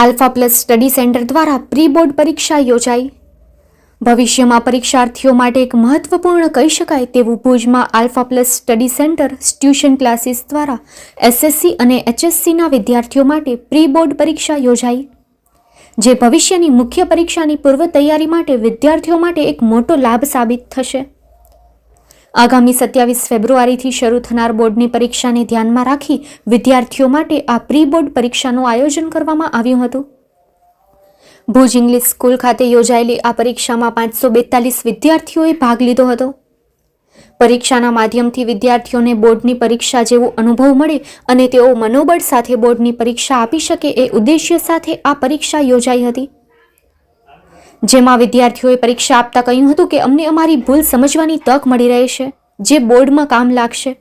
Alpha plus study centre દ્વારા pre board પરીક્ષા યોજાઈ. ભવિષ્યમાં પરીક્ષાર્થીઓ માટે એક મહત્વપૂર્ણ કહી શકાય તેવું ભુજમાં alpha plus study centre tuition classes દ્વારા એસએસસી અને એચએસસીના વિદ્યાર્થીઓ માટે પ્રી બોર્ડ પરીક્ષા યોજાઈ. જે ભવિષ્યની મુખ્ય પરીક્ષાની પૂર્વ તૈયારી માટે વિદ્યાર્થીઓ માટે એક મોટો લાભ સાબિત થશે. આગામી સત્યાવીસ ફેબ્રુઆરીથી શરૂ થનાર બોર્ડની પરીક્ષાને ધ્યાનમાં રાખી વિદ્યાર્થીઓ માટે આ પ્રી બોર્ડ પરીક્ષાનું આયોજન કરવામાં આવ્યું હતું. ભુજ ઇંગ્લિશ સ્કૂલ ખાતે યોજાયેલી આ પરીક્ષામાં પાંચસો બેતાલીસ વિદ્યાર્થીઓએ ભાગ લીધો હતો. પરીક્ષાના માધ્યમથી વિદ્યાર્થીઓને બોર્ડની પરીક્ષા જેવો અનુભવ મળે અને તેઓ મનોબળ સાથે બોર્ડની પરીક્ષા આપી શકે એ ઉદ્દેશ્ય સાથે આ પરીક્ષા યોજાઈ હતી. જેમાં વિદ્યાર્થીઓએ પરીક્ષા આપતા કહ્યું હતું કે અમને અમારી ભૂલ સમજવાની તક મળી રહેશે જે બોર્ડમાં કામ લાગશે.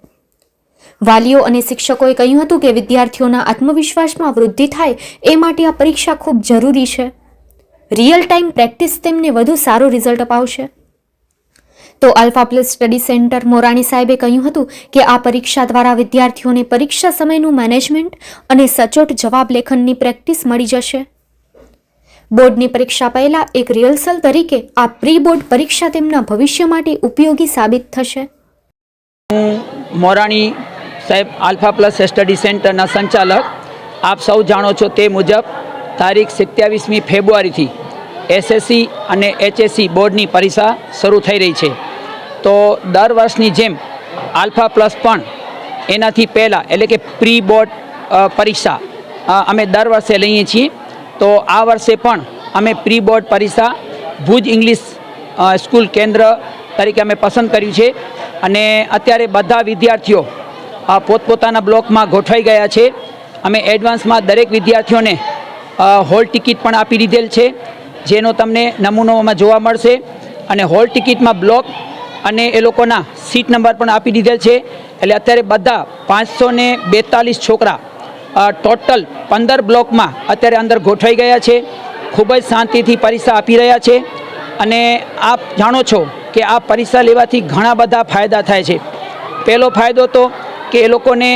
વાલીઓ અને શિક્ષકોએ કહ્યું હતું કે વિદ્યાર્થીઓના આત્મવિશ્વાસમાં વૃદ્ધિ થાય એ માટે આ પરીક્ષા ખૂબ જરૂરી છે. રિયલ ટાઈમ પ્રેક્ટિસ તેમને વધુ સારું રિઝલ્ટ અપાવશે. તો alpha plus study centre Morani સાહેબે કહ્યું હતું કે આ પરીક્ષા દ્વારા વિદ્યાર્થીઓને પરીક્ષા સમયનું મેનેજમેન્ટ અને સચોટ જવાબ લેખનની પ્રેક્ટિસ મળી જશે. બોર્ડની પરીક્ષા પહેલાં એક રિહર્સલ તરીકે આ પ્રી બોર્ડ પરીક્ષા તેમના ભવિષ્ય માટે ઉપયોગી સાબિત થશે. હું મોરાણી સાહેબ આલ્ફા પ્લસ સ્ટડી સેન્ટરના સંચાલક. આપ સૌ જાણો છો તે મુજબ તારીખ સત્યાવીસમી ફેબ્રુઆરીથી એસએસસી અને એચએસસી બોર્ડની પરીક્ષા શરૂ થઈ રહી છે. તો દર વર્ષની જેમ આલ્ફા પ્લસ પણ એનાથી પહેલાં એટલે કે પ્રી બોર્ડ પરીક્ષા અમે દર વર્ષે લઈએ છીએ. તો આ વર્ષે પણ અમે પ્રી બોર્ડ પરીક્ષા ભુજ ઇંગ્લિશ સ્કૂલ કેન્દ્ર તરીકે અમે પસંદ કર્યું છે. અને અત્યારે બધા વિદ્યાર્થીઓ પોતપોતાના બ્લોકમાં ગોઠવાઈ ગયા છે. અમે એડવાન્સમાં દરેક વિદ્યાર્થીઓને હોલ ટિકિટ પણ આપી દીધેલ છે, જેનો તમને નમૂનોમાં જોવા મળશે. અને હોલ ટિકિટમાં બ્લોક અને એ લોકોના સીટ નંબર પણ આપી દીધેલ છે. એટલે અત્યારે બધા પાંચસો બેતાલીસ છોકરા ટોટલ પંદર બ્લોકમાં અત્યારે અંદર ગોઠવાઈ ગયા છે. ખૂબ જ શાંતિથી પરીક્ષા આપી રહ્યા છે. અને આપ જાણો છો કે આ પરીક્ષા લેવાથી ઘણા બધા ફાયદા થાય છે. પહેલો ફાયદો તો કે એ લોકોને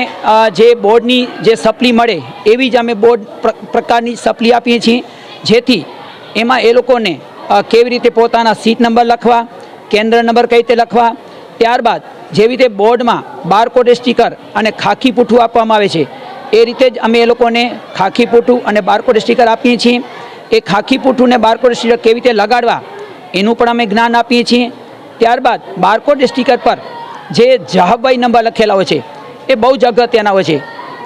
જે બોર્ડની જે સપ્લી મળે, એવી જ અમે બોર્ડ પ્રકારની સપ્લી આપીએ છીએ. જેથી એમાં એ લોકોને કેવી રીતે પોતાના સીટ નંબર લખવા, કેન્દ્ર નંબર કઈ રીતે લખવા, ત્યારબાદ જેવી રીતે બોર્ડમાં બારકોડ સ્ટીકર અને ખાખી પૂઠું આપવામાં આવે છે. એ રીતે જ અમે એ લોકોને ખાખી પૂઠું અને બારકોડ સ્ટીકર આપીએ છીએ. એ ખાખી પૂઠું ને બારકોડ સ્ટીકર કેવી રીતે લગાડવા એનું પણ અમે જ્ઞાન આપીએ છીએ. ત્યારબાદ બારકોડ સ્ટીકર પર જે જહાબાઈ નંબર લખેલા હોય છે, એ બહુ જ અગત્યના હોય છે.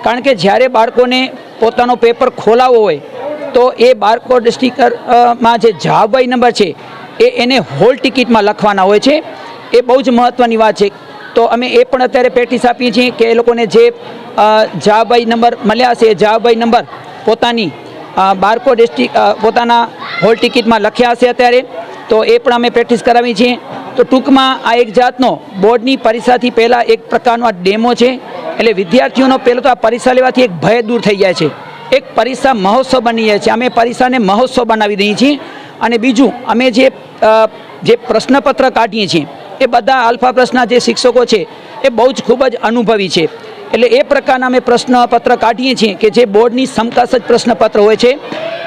કારણ કે જ્યારે બાળકોને પોતાનો પેપર ખોલાવવો હોય, તો એ બારકોડ સ્ટીકરમાં જે જહાબાઈ નંબર છે, એ એને હોલ ટિકિટમાં લખવાના હોય છે. એ બહુ જ મહત્ત્વની વાત છે. તો અમે એ પણ અત્યારે પ્રેક્ટિસ આપીએ છીએ કે એ લોકોને જે અ, નંબર મળ્યા છે એ જહાબાઈ નંબર પોતાની બારકોડ ડિસ્ટ્રિક પોતાના હોલ ટિકિટમાં લખ્યા હશે અત્યારે. તો એ પણ અમે પ્રેક્ટિસ કરાવી છીએ. તો ટૂંકમાં આ એક જાતનો બોર્ડની પરીક્ષાથી પહેલાં એક પ્રકારનો આ ડેમો છે. એટલે વિદ્યાર્થીઓનો પહેલો તો આ પરીક્ષા લેવાથી એક ભય દૂર થઈ જાય છે. એક પરીક્ષા મહોત્સવ બની જાય છે. અમે પરીક્ષાને મહોત્સવ બનાવી દઈએ છીએ. અને બીજું અમે જે જે પ્રશ્નપત્ર કાઢીએ છીએ એ બધા આલ્ફા પ્લસના જે શિક્ષકો છે, એ બહુ જ ખૂબ જ અનુભવી છે. એટલે એ પ્રકારના અમે પ્રશ્નપત્ર કાઢીએ છીએ કે જે બોર્ડની સમકાસ જ પ્રશ્નપત્ર હોય છે,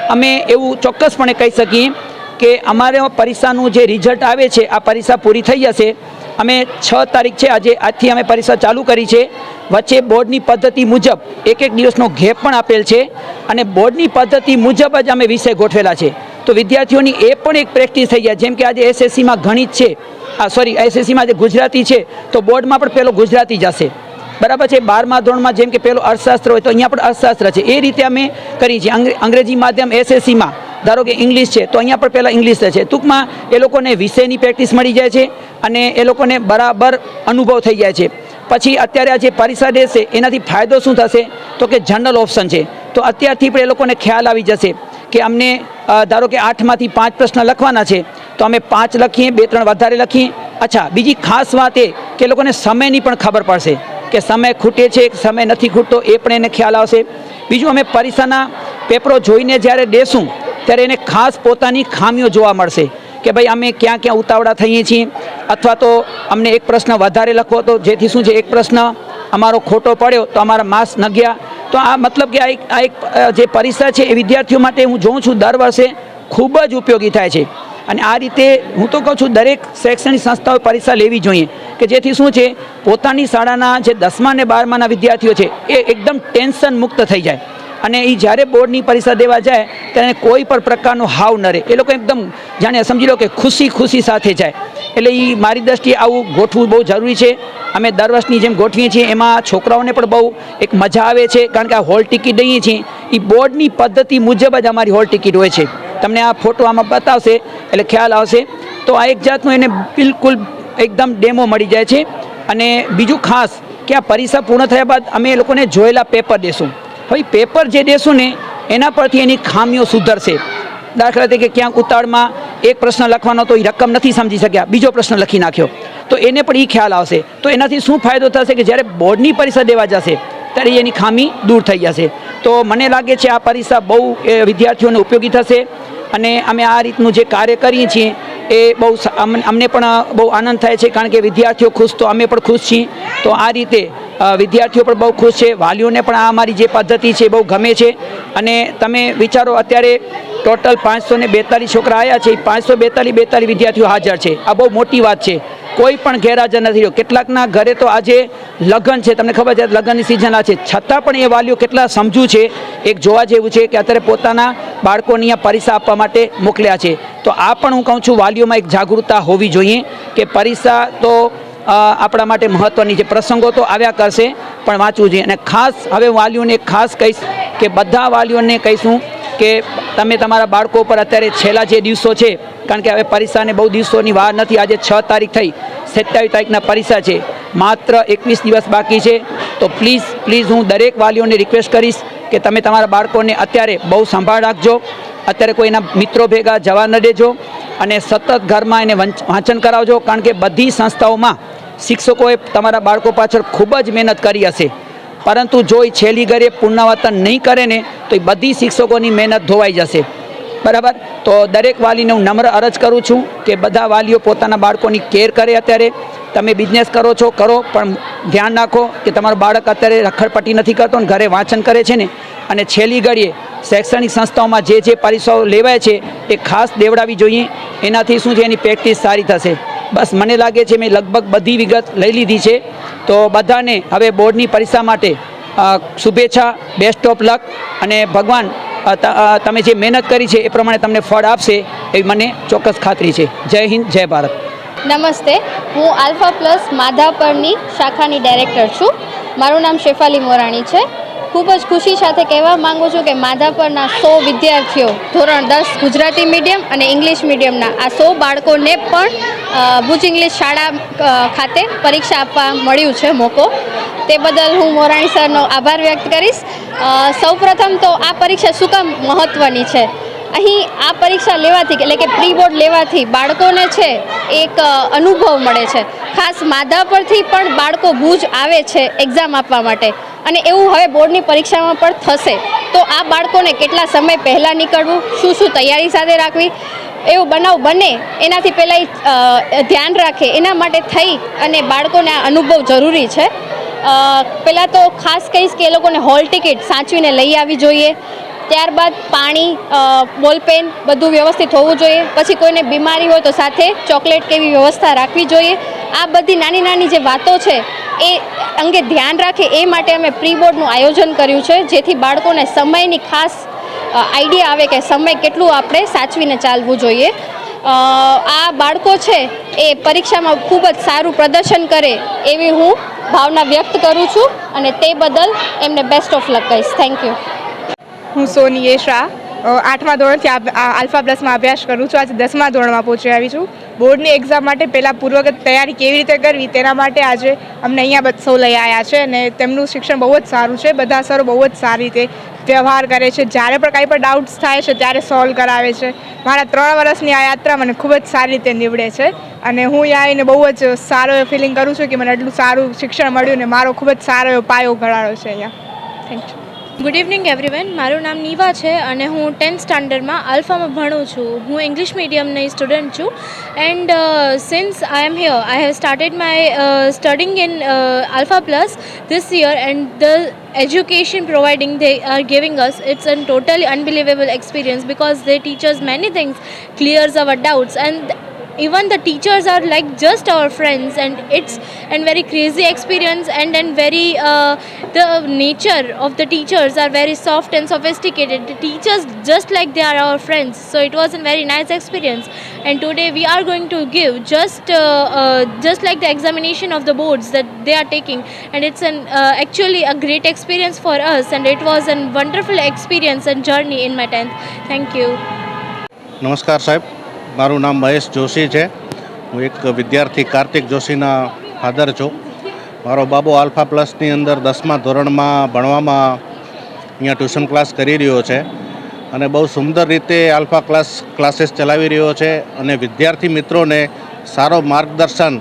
અમે એવું ચોક્કસપણે કહી શકીએ કે અમારે પરીક્ષાનું જે રિઝલ્ટ આવે છે, આ પરીક્ષા પૂરી થઈ જશે. અમે છ તારીખ છે, આજે આજથી અમે પરીક્ષા ચાલુ કરી છે. વચ્ચે બોર્ડની પદ્ધતિ મુજબ એક એક દિવસનો ગેપ પણ આપેલ છે અને બોર્ડની પદ્ધતિ મુજબ જ અમે વિષય ગોઠવેલા છે. તો વિદ્યાર્થીઓની એ પણ એક પ્રેક્ટિસ થઈ જાય. જેમ કે આજે એસએસસીમાં ગણિત છે આ સોરી એસએસસીમાં જે ગુજરાતી છે, તો બોર્ડમાં પણ પેલો ગુજરાતી જશે બરાબર છે? બારમા ધોરણમાં જેમ કે પેલો અર્થશાસ્ત્ર હોય, તો અહીંયા પણ અર્થશાસ્ત્ર છે. એ રીતે અમે કરીએ છીએ. અંગ્રેજી માધ્યમ એસએસસીમાં ધારો કે ઇંગ્લિશ છે, તો અહીંયા પણ પહેલાં ઇંગ્લિશ છે. ટૂંકમાં, એ લોકોને વિષયની પ્રેક્ટિસ મળી જાય છે અને એ લોકોને બરાબર અનુભવ થઈ જાય છે. પછી અત્યારે આ જે પરીક્ષા દેશે એનાથી ફાયદો શું થશે? તો કે જનરલ ઓપ્શન છે. તો અત્યારથી પણ એ લોકોને ખ્યાલ આવી જશે કે અમને ધારો કે આઠમાંથી પાંચ પ્રશ્ન લખવાના છે, તો અમે પાંચ લખીએ બે ત્રણ વધારે લખીએ અચ્છા, બીજી ખાસ વાત એ કે લોકોને સમયની પણ ખબર પડશે કે સમય ખૂટે છે, સમય નથી ખૂટતો, એ પણ એને ખ્યાલ આવશે. બીજું, અમે પરીક્ષાના પેપરો જોઈને જ્યારે દેશું ત્યારે એને ખાસ પોતાની ખામીઓ જોવા મળશે કે ભાઈ, અમે ક્યાં ક્યાં ઉતાવળા થઈએ છીએ. અથવા તો અમને એક પ્રશ્ન વધારે લખવો તો જેથી શું છે, એક પ્રશ્ન અમારો ખોટો પડ્યો, તો અમારા માસ ન ગયા. તો આ મતલબ કે આ એક આ એક જે પરીક્ષા છે, એ વિદ્યાર્થીઓ માટે હું જોઉં છું, દર વર્ષે ખૂબ જ ઉપયોગી થાય છે. અને આ રીતે હું તો કહું છું, દરેક શૈક્ષણિક સંસ્થાઓએ પરીક્ષા લેવી જોઈએ, કે જેથી શું છે, પોતાની શાળાના જે દસમા અને બારમાના વિદ્યાર્થીઓ છે, એ એકદમ ટેન્શન મુક્ત થઈ જાય. અને એ જ્યારે બોર્ડની પરીક્ષા દેવા જાય, ત્યારે કોઈ પણ પ્રકારનો હાવ ન રહે. એ લોકો એકદમ જાણે સમજી લો કે ખુશી ખુશી સાથે જાય. એટલે એ મારી દ્રષ્ટિએ આવું ગોઠવું બહુ જરૂરી છે. અમે દર વર્ષની જેમ ગોઠવીએ છીએ, એમાં છોકરાઓને પણ બહુ એક મજા આવે છે, કારણ કે આ હોલ ટિકિટ દઈએ છીએ. એ બોર્ડની પદ્ધતિ મુજબ જ અમારી હોલ ટિકિટ હોય છે. તમને આ ફોટો આમાં બતાવશે, એટલે ખ્યાલ આવશે. તો આ એક જાતનું એને બિલકુલ એકદમ ડેમો મળી જાય છે. અને બીજું ખાસ, કે આ પરીક્ષા પૂર્ણ થયા બાદ અમે એ લોકોને જોયેલા પેપર દેશું. હવે પેપર જે દેશું ને, એના પરથી એની ખામીઓ સુધરશે. દાખલા તરીકે ક્યાંક ઉતાળમાં એક પ્રશ્ન લખવાનો તો એ રકમ નથી સમજી શક્યા, બીજો પ્રશ્ન લખી નાખ્યો. તો એને પણ એ ખ્યાલ આવશે. તો એનાથી શું ફાયદો થશે કે જ્યારે બોર્ડની પરીક્ષા દેવા જશે ત્યારે એની ખામી દૂર થઈ જશે. તો મને લાગે છે આ પરીક્ષા બહુ વિદ્યાર્થીઓને ઉપયોગી થશે અને અમે આ રીતનું જે કાર્ય કરીએ છીએ, એ બહુ અમને પણ બહુ આનંદ થાય છે, કારણ કે વિદ્યાર્થીઓ ખુશ, તો અમે પણ ખુશ છીએ. તો આ રીતે વિદ્યાર્થીઓ પણ બહુ ખુશ છે. વાલીઓને પણ આ અમારી જે પદ્ધતિ છે બહુ ગમે છે. અને તમે વિચારો, અત્યારે ટોટલ પાંચસો ને બેતાલીસ છોકરા આવ્યા છે. પાંચસો બેતાલીસ બેતાલીસ વિદ્યાર્થીઓ હાજર છે. આ બહુ મોટી વાત છે. કોઈ પણ ગેરહાજર નથી રહ્યો. કેટલાકના ઘરે તો આજે લગ્ન છે. તમને ખબર છે, લગ્નની સિઝન આ છે. છતાં પણ એ વાલીઓ કેટલા સમજુ છે. એક જોવા જેવું છે કે અત્યારે પોતાના બાળકોની આ પરીક્ષા આપવા માટે મોકલ્યા છે. તો આ પણ હું કહું છું, વાલીઓમાં એક જાગૃતતા હોવી જોઈએ કે પરીક્ષા તો આપણા માટે મહત્ત્વની છે. પ્રસંગો તો આવ્યા કરશે, પણ વાંચવું જોઈએ. અને ખાસ, હવે વાલીઓને ખાસ કહીશ કે બધા વાલીઓને કહીશું કે તમે તમારા બાળકો પર અત્યારે છેલ્લા જે દિવસો છે, કારણ કે હવે પરીક્ષાને બહુ દિવસોની વાર નથી, આજે છ તારીખ થઈ, સત્યાવીસ તારીખના પરીક્ષા છે. માત્ર એકવીસ દિવસ બાકી છે. તો પ્લીઝ પ્લીઝ હું દરેક વાલીઓને રિક્વેસ્ટ કરીશ કે તમે તમારા બાળકોને અત્યારે બહુ સંભાળ રાખજો. અત્યારે કોઈના મિત્રો ભેગા જવા ન દેજો. અને સતત ઘરમાં એને વાંચન કરાવજો, કારણ કે બધી સંસ્થાઓમાં શિક્ષકોએ તમારા બાળકો પાછળ ખૂબ જ મહેનત કરી હશે. પરંતુ જો એ છેલ્લી ઘરે પુનરાવર્તન નહીં કરે ને, તો એ બધી શિક્ષકોની મહેનત ધોવાઈ જશે. બરાબર? તો દરેક વાલીને હું નમ્ર અરજ કરું છું કે બધા વાલીઓ પોતાના બાળકોની કેર કરે અત્યારે. તમે બિઝનેસ કરો છો, કરો, પણ ધ્યાન રાખો કે તમારું બાળક અત્યારે રખડપટ્ટી નથી કરતો ને ઘરે વાંચન કરે છે ને. અને છેલ્લી ઘડીએ શૈક્ષણિક સંસ્થાઓમાં જે જે પરીક્ષાઓ લેવાય છે, એ ખાસ દેવડાવી જોઈએ. એનાથી શું છે? એની પ્રેક્ટિસ સારી થશે. બસ મને લાગે છે મેં લગભગ બધી વિગત લઈ લીધી છે. તો બધાને હવે બોર્ડની પરીક્ષા માટે શુભેચ્છા બેસ્ટ ઓફ લક અને ભગવાન તમે જે મહેનત કરી છે એ પ્રમાણે તમને ફળ આપશે એવી મને ચોક્કસ ખાતરી છે. જય હિન્દ, જય ભારત. નમસ્તે, હું આલ્ફા પ્લસ માધાપરની શાખાની ડાયરેક્ટર છું. મારું નામ શેફાલી મોરાણી છે. ખૂબ જ ખુશી સાથે કહેવા માંગુ છું કે માધાપરના સો વિદ્યાર્થીઓ, ધોરણ દસ ગુજરાતી મીડિયમ અને ઇંગ્લિશ મીડિયમના આ સો બાળકોને પણ ભુજ ઇંગ્લિશ શાળા ખાતે પરીક્ષા આપવા મળ્યું છે મોકો. તે બદલ હું મોરાણી સરનો આભાર વ્યક્ત કરીશ. સૌપ્રથમ તો આ પરીક્ષા શું કામ મહત્ત્વની છે? અહીં આ પરીક્ષા લેવાથી એટલે કે પ્રી બોર્ડ લેવાથી બાળકોને છે એક અનુભવ મળે છે. ખાસ માધા પરથી પણ બાળકો ભુજ આવે છે એક્ઝામ આપવા માટે. અને એવું હવે બોર્ડની પરીક્ષામાં પણ થશે. તો આ બાળકોને કેટલા સમય પહેલાં નીકળવું, શું શું તૈયારી સાથે રાખવી, એવો બનાવ બને, એનાથી પહેલાં ધ્યાન રાખે, એના માટે થઈ અને બાળકોને અનુભવ જરૂરી છે. પહેલાં તો ખાસ કહીશ કે એ લોકોને હોલ ટિકિટ સાચવીને લઈ આવવી જોઈએ. ત્યારબાદ પાણી બોલપેન બધું વ્યવસ્થિત હોવું જોઈએ. પછી કોઈને બીમારી હોય તો સાથે ચોકલેટ કેવી વ્યવસ્થા રાખવી જોઈએ. આ બધી નાની નાની જે વાતો છે, એ અંગે ધ્યાન રાખે એ માટે અમે પ્રી બોર્ડનું આયોજન કર્યું છે, જેથી બાળકોને સમયની ખાસ આઈડિયા આવે કે સમય કેટલું આપણે સાચવીને ચાલવું જોઈએ. આ બાળકો છે, એ પરીક્ષામાં ખૂબ જ સારું પ્રદર્શન કરે એવી હું ભાવના વ્યક્ત કરું છું અને તે બદલ એમને બેસ્ટ ઓફ લક કહીશ. થેન્ક યુ હું સોની એ શાહ આઠમા ધોરણથી આલ્ફા પ્લસમાં અભ્યાસ કરું છું. આજે દસમા ધોરણમાં પહોંચી આવી છું. બોર્ડની એક્ઝામ માટે પહેલાં પૂર્વગત તૈયારી કેવી રીતે કરવી તેના માટે આજે અમને અહીંયા સૌ લઈ આવ્યા છે અને તેમનું શિક્ષણ બહુ જ સારું છે. બધા સરો બહુ જ સારી રીતે વ્યવહાર કરે છે. જ્યારે પણ કાંઈ પણ ડાઉટ્સ થાય છે ત્યારે સોલ્વ કરાવે છે. મારા ત્રણ વર્ષની આ યાત્રા મને ખૂબ જ સારી રીતે નીવડે છે અને હું અહીંયા આવીને બહુ જ સારો ફિલિંગ કરું છું કે મને એટલું સારું શિક્ષણ મળ્યું ને મારો ખૂબ જ સારો એવો પાયો ઘડાડો છે અહીંયા. Thank you good evening everyone મારું નામ નીવા છે અને હું ટેન્થ સ્ટાન્ડર્ડમાં આલ્ફામાં ભણું છું હું ઇંગ્લિશ મીડિયમની સ્ટુડન્ટ છું and since I am here I have started my studying in alpha plus this year and the providing they are giving us it's a totally unbelievable experience because they teach us many things clears our doubts and even the teachers are like just our friends and it's and very crazy experience and and very uh, the nature of the teachers are very soft and sophisticated. The teachers just like they are our friends. So it was a very nice experience. And today we are going to give just uh, uh, just like the examination of the boards that they are taking. And it's an uh, actually a great experience for us and it was a wonderful experience and journey in my 10th thank you. Namaskar sahib. મારું નામ મહેશ જોશી છે. હું એક વિદ્યાર્થી Kartik જોશીના father છું. મારો બાબો alpha પ્લસની અંદર દસમા ધોરણમાં ભણવામાં અહીંયા ટ્યુશન ક્લાસ કરી રહ્યો છે અને બહુ સુંદર રીતે આલ્ફા ક્લાસ ક્લાસીસ ચલાવી રહ્યો છે અને વિદ્યાર્થી મિત્રોને સારો માર્ગદર્શન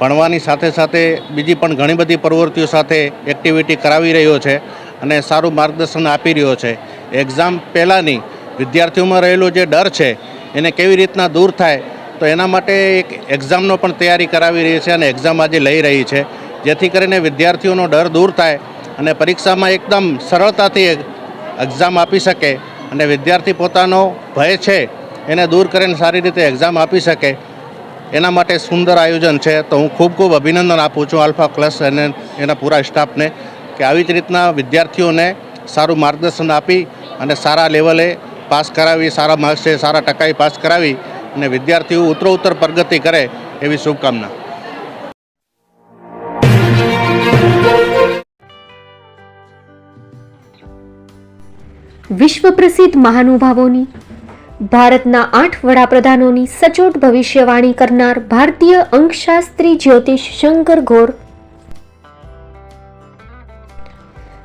ભણવાની સાથે સાથે બીજી પણ ઘણી બધી પ્રવૃત્તિઓ સાથે એક્ટિવિટી કરાવી રહ્યો છે અને સારું માર્ગદર્શન આપી રહ્યો છે. એક્ઝામ પહેલાંની વિદ્યાર્થીઓમાં રહેલો જે ડર છે એને કેવી રીતના દૂર થાય તો એના માટે એક એક્ઝામનો પણ તૈયારી કરાવી રહી છે અને એક્ઝામ આજે લઈ રહી છે. જેથી કરીને વિદ્યાર્થીઓનો ડર દૂર થાય અને પરીક્ષામાં એકદમ સરળતાથી એક્ઝામ આપી શકે અને વિદ્યાર્થી પોતાનો ભય છે એને દૂર કરીને સારી રીતે એક્ઝામ આપી શકે. એના માટે સુંદર આયોજન છે. તો હું ખૂબ ખૂબ અભિનંદન આપું છું આલ્ફા ક્લસ અને એના પૂરા સ્ટાફને કે આવી જ રીતના વિદ્યાર્થીઓને સારું માર્ગદર્શન આપી અને સારા લેવલે પાસ કરાવી, સારા માર્ક્સે સારા ટકાઈ પાસ કરાવી અને વિદ્યાર્થીઓ ઉત્તરોત્તર પ્રગતિ કરે એવી શુભકામના. વિશ્વ પ્રસિદ્ધ મહાનુભાવોની, ભારતના આઠ વડાપ્રધાનોની સચોટ ભવિષ્યવાણી કરનાર ભારતીય અંકશાસ્ત્રી જ્યોતિષ શંકર ઘોર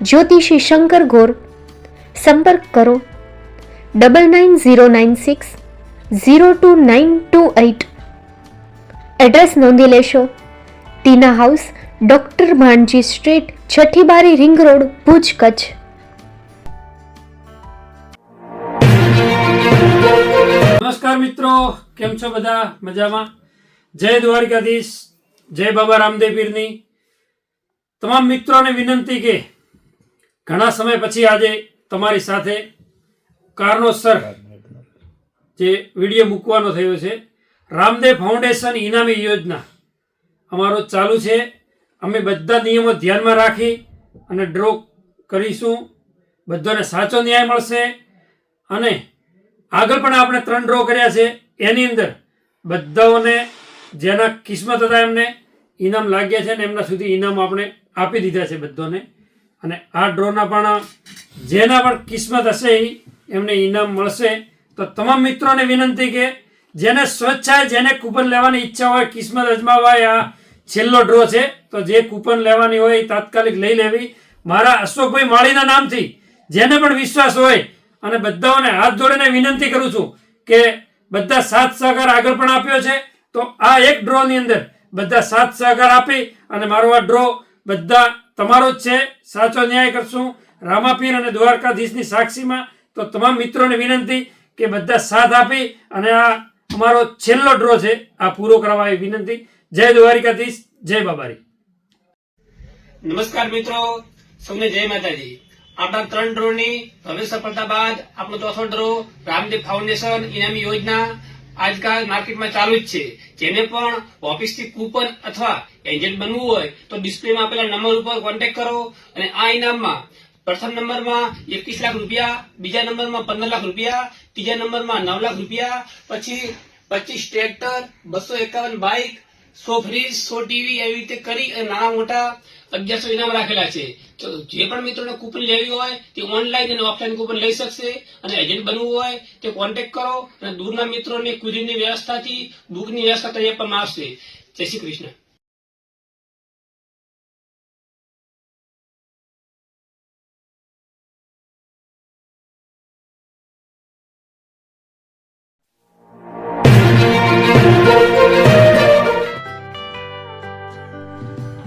જ્યોતિષી શંકર ગોર. સંપર્ક કરો. Double nine zero nine six zero two nine two eight. Address નોંધી લેશો. Tina house, doctor Bhanji street છઠ્ઠી બારી રિંગ રોડ, ભુજ કચ્છ. નમસ્કાર મિત્રો, કેમ છો બધા? મજામાં? જય દ્વારકાધીશ, જય બાબા રામદેવ પીરની. તમામ મિત્રોને વિનંતી કે ઘણા સમય પછી આજે તમારી સાથે કારણોસર જે વીડિયો મૂકવાનો થયો છે, રામદેવ ફાઉન્ડેશન ઇનામી યોજના અમારો ચાલુ છે. અમે બધા નિયમો ધ્યાનમાં રાખી અને ડ્રો કરીશું. બધાને સાચો ન્યાય મળશે. અને આગળ પણ આપણે ત્રણ ડ્રો કર્યા છે. એની અંદર બધાઓને જેના કિસ્મત હતા એમને ઇનામ લાગ્યા છે ને એમના સુધી ઇનામ આપણે આપી દીધા છે બધાને. અને આ ડ્રોના પણ જેના પણ કિસ્મત હશે એમને ઇનામ મળશે. તો તમામ મિત્રોને વિનંતી કે જેને સ્વચ્છાય જેને કૂપન લેવાની ઈચ્છા હોય, કિસ્મત અજમાવાય આ છેલ્લો ડ્રો છે. તો જે કૂપન લેવાની હોય એ તાત્કાલિક લઈ લેવી. મારા અશોકભાઈ માળીના નામથી જેને પણ વિશ્વાસ હોય અને બધાઓને હાથ જોડીને વિનંતી કરું છું કે બધા સાથ સહકાર આગળ પણ આપ્યો છે. તો આ એક ડ્રોની અંદર બધા સાથ સહકાર આપી અને મારો આ ડ્રો બધા તમારો જ છે. સાચો ન્યાય કરશું. રામાપીર અને દ્વારકાધીશની સાક્ષીમાં તો તમામ મિત્રોને વિનંતી કે બધા સાથ આપી અને આ અમારો છેલ્લો ડ્રો છે, આ પૂરો કરવા એ વિનંતી. જય દ્વારિકાધીશ, જય બાબારી. નમસ્કાર મિત્રો, સૌને જય માતાજી. આપણા ત્રણ ડ્રોની ભવ્ય સફળતા બાદ આપણો ચોથો ડ્રો રામદેવ ફાઉન્ડેશન ઇનામી યોજના આજકાલ માર્કેટમાં ચાલુ જ છે. જેને પણ ઓફિસથી કૂપન અથવા એજન્ટ બનવું હોય તો ડિસ્પ્લેમાં આપેલા નંબર ઉપર કોન્ટેક્ટ કરો અને આ ઇનામમાં પ્રથમ નંબરમાં એકવીસ લાખ રૂપિયા, બીજા નંબરમાં પંદર લાખ રૂપિયા, ત્રીજા નંબરમાં નવ લાખ રૂપિયા, પછી પચીસ ટ્રેક્ટર, બસો એકાવન બાઇક, સો ફ્રીજ, સો ટીવી એવી રીતે કરી અને નાના મોટા અગિયારસો ઇનામ રાખેલા છે. તો જે પણ મિત્રોને કૂપન લેવી હોય તે ઓનલાઈન અને ઓફલાઈન કૂપન લઈ શકશે. અને એજન્ટ બનવું હોય તે કોન્ટેક્ટ કરો અને દૂરના મિત્રોને કુરિયરની વ્યવસ્થાથી બુકની વ્યવસ્થા કરી આપવામાં આવશે જય શ્રી કૃષ્ણ.